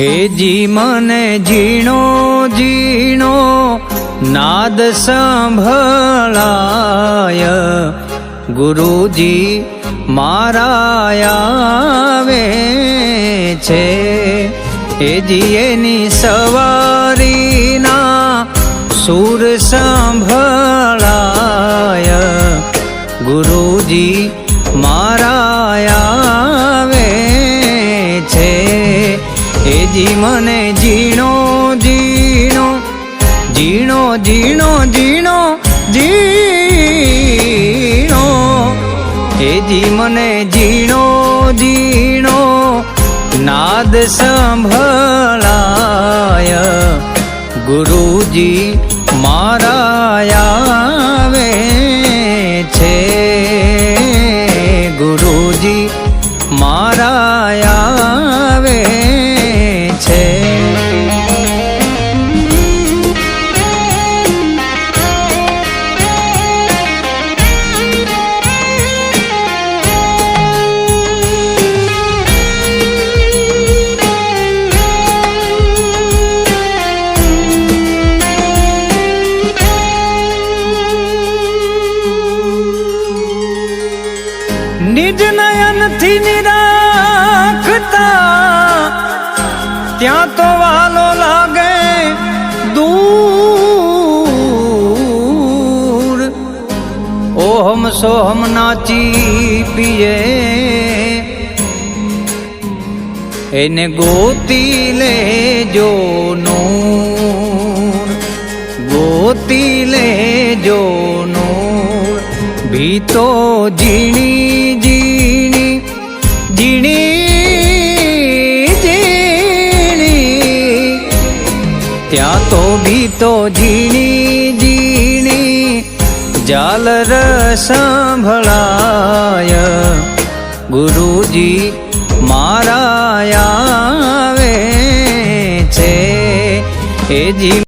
હેજી મને ઝીણો ઝીણો, નાદ સંભળાય. ગુરુજી મારા આવે છે. હેજી એની સવારીના સુર સંભળાય. ગુરુજી એજી મને જીણો જીણો જીણો જીણો જીણો એ એજી મને જીણો ઝીણો, નાદ સંભળાય ગુરુજી. નિજ નયનથી નિરાખતા. ત્યાં તો વાલો લાગે દૂર. ઓહમ સોહમ નાચી પીએ. એને ગોતી લેજો નૂર. ભીતો ઝીણી જીણી જીણી જીણી ત્યાં તો ભીતો ઝીણી જીણી જાલર સંભળાય ગુરુજી મારા આવે છે એજી